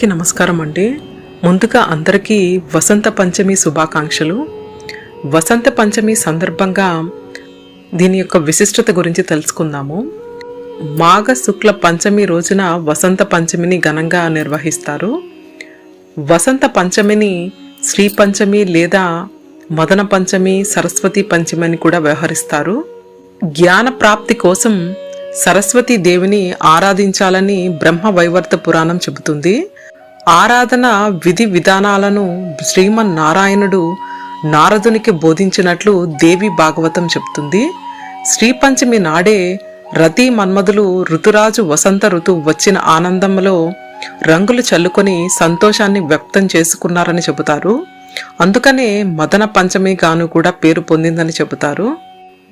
అందరికీ నమస్కారం అండి. ముందుగా అందరికీ వసంత పంచమి శుభాకాంక్షలు. వసంత పంచమి సందర్భంగా దీని యొక్క విశిష్టత గురించి తెలుసుకుందాము. మాఘ శుక్ల పంచమి రోజున వసంత పంచమిని ఘనంగా నిర్వహిస్తారు. వసంత పంచమిని శ్రీ పంచమి లేదా మదన పంచమి సరస్వతి పంచమి అని కూడా వ్యవహరిస్తారు. జ్ఞాన ప్రాప్తి కోసం సరస్వతి దేవిని ఆరాధించాలని బ్రహ్మ వైవర్త పురాణం చెబుతుంది. ఆరాధన విధి విధానాలను శ్రీమన్ నారాయణుడు నారదునికి బోధించినట్లు దేవి భాగవతం చెబుతుంది. శ్రీ పంచమి నాడే రతి మన్మధులు ఋతురాజు వసంత ఋతువు వచ్చిన ఆనందంలో రంగులు చల్లుకొని సంతోషాన్ని వ్యక్తం చేసుకున్నారని చెబుతారు. అందుకనే మదన పంచమి గాను కూడా పేరు పొందిందని చెబుతారు.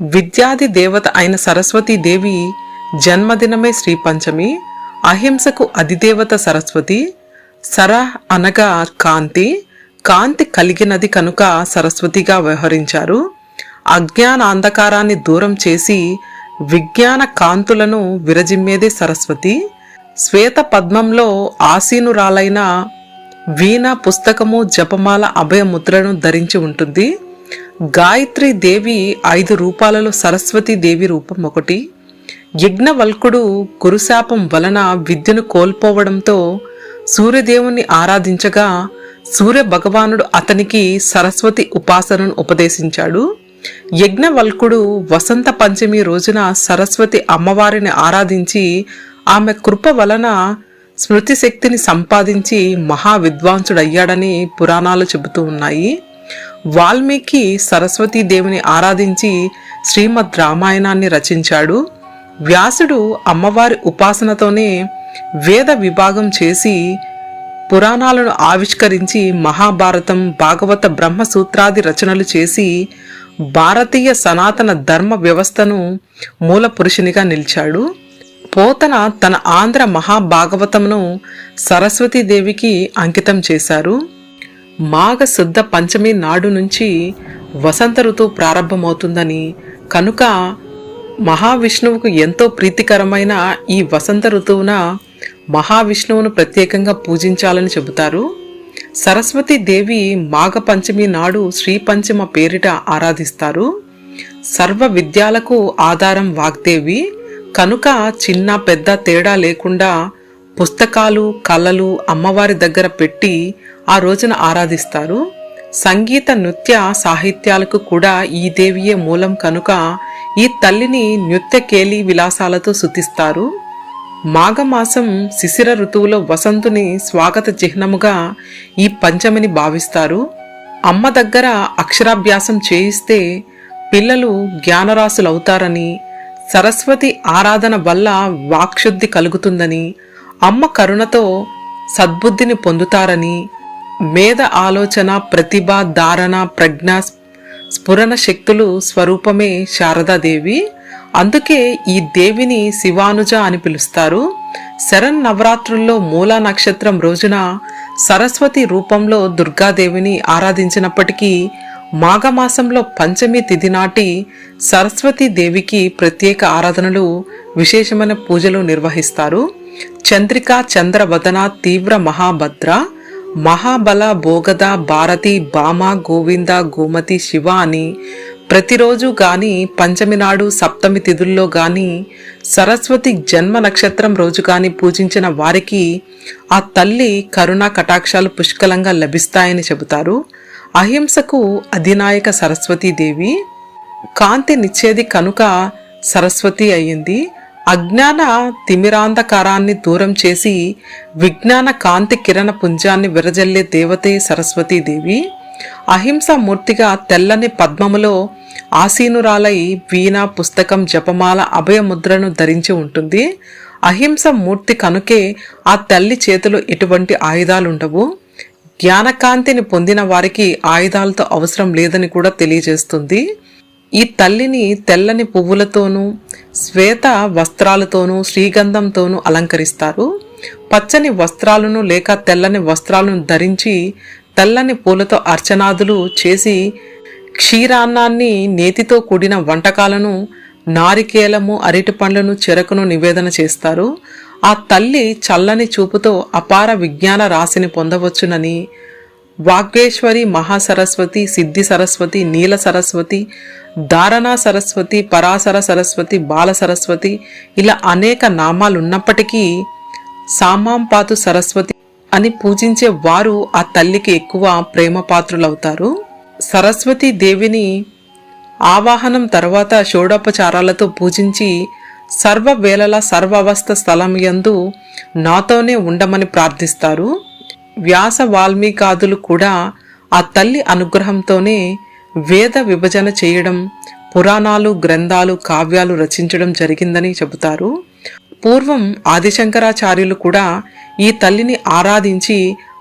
విద్యాది దేవత అయిన సరస్వతీ దేవి జన్మదినమే శ్రీ పంచమి అహింసకు అధిదేవత సరస్వతి సర అనగా కాంతి కాంతి కలిగినది కనుక సరస్వతిగా వ్యవహరించారు. అజ్ఞాన అంధకారాన్ని దూరం చేసి విజ్ఞాన కాంతులను విరజిమ్మేదే సరస్వతి. శ్వేత పద్మంలో ఆసీనురాలైన వీణ పుస్తకము జపమాల అభయముద్రను ధరించి ఉంటుంది. గాయత్రి దేవి ఐదు రూపాలలో సరస్వతి దేవి రూపం ఒకటి. యజ్ఞవల్కుడు కురుశాపం వలన విద్యను కోల్పోవడంతో సూర్యదేవుణ్ణి ఆరాధించగా సూర్య భగవానుడు అతనికి సరస్వతి ఉపాసనను ఉపదేశించాడు. యజ్ఞవల్కుడు వసంత పంచమి రోజున సరస్వతి అమ్మవారిని ఆరాధించి ఆమె కృప వలన స్మృతి శక్తిని సంపాదించి మహా విద్వాంసుడయ్యాడని పురాణాలు చెబుతూ ఉన్నాయి. వాల్మీకి సరస్వతీ దేవుని ఆరాధించి శ్రీమద్ రామాయణాన్ని రచించాడు. వ్యాసుడు అమ్మవారి ఉపాసనతోనే వేద విభాగం చేసి పురాణాలను ఆవిష్కరించి మహాభారతం భాగవత బ్రహ్మసూత్రాది రచనలు చేసి భారతీయ సనాతన ధర్మ వ్యవస్థను మూల పురుషునిగా నిలిచాడు. పోతన తన ఆంధ్ర మహాభాగవతమును సరస్వతీదేవికి అంకితం చేశారు. మాఘ శుద్ధ పంచమి నాడు నుంచి వసంత ఋతువు ప్రారంభమవుతుందని కనుక మహావిష్ణువుకు ఎంతో ప్రీతికరమైన ఈ వసంత ఋతువున మహావిష్ణువును ప్రత్యేకంగా పూజించాలని చెబుతారు. సరస్వతి దేవి మాఘ పంచమి నాడు శ్రీ పంచమ పేరిట ఆరాధిస్తారు. సర్వ విద్యాలకు ఆధారం వాగ్దేవి. కనుక చిన్న పెద్ద తేడా లేకుండా పుస్తకాలు కళలు అమ్మవారి దగ్గర పెట్టి ఆ రోజున ఆరాధిస్తారు. సంగీత నృత్య సాహిత్యాలకు కూడా ఈ దేవియే మూలం కనుక ఈ తల్లిని నృత్యకేలి విలాసాలతో శుతిస్తారు మాఘమాసం శిశిర ఋతువులో వసంతుని స్వాగత చిహ్నముగా ఈ పంచమిని భావిస్తారు. అమ్మ దగ్గర అక్షరాభ్యాసం చేయిస్తే పిల్లలు జ్ఞానరాశులవుతారని సరస్వతి ఆరాధన వల్ల వాక్శుద్ధి కలుగుతుందని అమ్మ కరుణతో సద్బుద్ధిని పొందుతారని మేధ ఆలోచన ప్రతిభ ధారణ ప్రజ్ఞ స్ఫురణ శక్తులు స్వరూపమే శారదాదేవి. అందుకే ఈ దేవిని శివానుజ అని పిలుస్తారు. శరణ్ నవరాత్రుల్లో మూలా నక్షత్రం రోజున సరస్వతి రూపంలో దుర్గాదేవిని ఆరాధించినప్పటికీ మాఘమాసంలో పంచమి తిథి నాటి సరస్వతి దేవికి ప్రత్యేక ఆరాధనలు విశేషమైన పూజలు నిర్వహిస్తారు. చంద్రిక చంద్రవదన తీవ్ర మహాభద్ర మహాబల భోగద భారతి భామ గోవింద గోమతి శివ అని ప్రతిరోజు కానీ పంచమి నాడు సప్తమి తిథుల్లో కానీ సరస్వతి జన్మ నక్షత్రం రోజు కానీ పూజించిన వారికి ఆ తల్లి కరుణా కటాక్షాలు పుష్కలంగా లభిస్తాయని చెబుతారు. అహింసకు అధినాయక సరస్వతీదేవి కాంతి నిచ్చేది కనుక సరస్వతి అయ్యింది. అజ్ఞాన తిమిరాంధకారాన్ని దూరం చేసి విజ్ఞాన కాంతి కిరణ పుంజాన్ని విరజల్లే దేవతే సరస్వతీదేవి. అహింస మూర్తిగా తెల్లని పద్మములో ఆసీనురాలై వీణ పుస్తకం జపమాల అభయముద్రను ధరించి ఉంటుంది. అహింస మూర్తి కనుకే ఆ తల్లి చేతిలో ఎటువంటి ఆయుధాలుండవు. జ్ఞానకాంతిని పొందిన వారికి ఆయుధాలతో అవసరం లేదని కూడా తెలియజేస్తుంది. ఈ తల్లిని తెల్లని పువ్వులతోనూ శ్వేత వస్త్రాలతోనూ శ్రీగంధంతోనూ అలంకరిస్తారు. పచ్చని వస్త్రాలను లేక తెల్లని వస్త్రాలను ధరించి తెల్లని పూలతో అర్చనాదులు చేసి క్షీరాన్నాన్ని నేతితో కూడిన వంటకాలను నారికేలము అరటి పండ్లను చెరకును నివేదన చేస్తారు. ఆ తల్లి చల్లని చూపుతో అపార విజ్ఞాన రాశిని పొందవచ్చునని వాగ్వేశ్వరి మహాసరస్వతి సిద్ధి సరస్వతి నీల సరస్వతి దారణా సరస్వతి పరాశర సరస్వతి బాల సరస్వతి ఇలా అనేక నామాలు ఉన్నప్పటికీ సామాంపాతు సరస్వతి అని పూజించే వారు ఆ తల్లికి ఎక్కువ ప్రేమ పాత్రులవుతారు సరస్వతి దేవిని ఆవాహనం తర్వాత షోడోపచారాలతో పూజించి సర్వ వేళల సర్వ అవస్థ స్థలం యందు నాతోనే ఉండమని ప్రార్థిస్తారు. వ్యాస వాల్మీకాదులు కూడా ఆ తల్లి అనుగ్రహంతోనే వేద విభజన చేయడం పురాణాలు గ్రంథాలు కావ్యాలు రచించడం జరిగిందని చెబుతారు. పూర్వం ఆదిశంకరాచార్యులు కూడా ఈ తల్లిని ఆరాధించి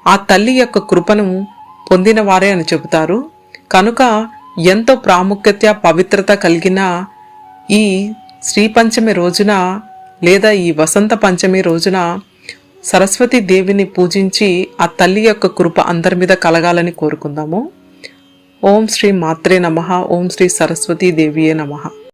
ఆ తల్లి యొక్క కృపను పొందినవారే అని చెబుతారు. కనుక ఎంతో ప్రాముఖ్యత పవిత్రత కలిగిన ఈ శ్రీ పంచమి రోజున లేదా ఈ వసంత పంచమి రోజున సరస్వతి దేవిని పూజించి ఆ తల్లి యొక్క కృప అందరి మీద కలగాలని కోరుకుందాము. ఓం శ్రీ మాత్రే నమ. ఓం శ్రీ సరస్వతీ దేవియే నమః.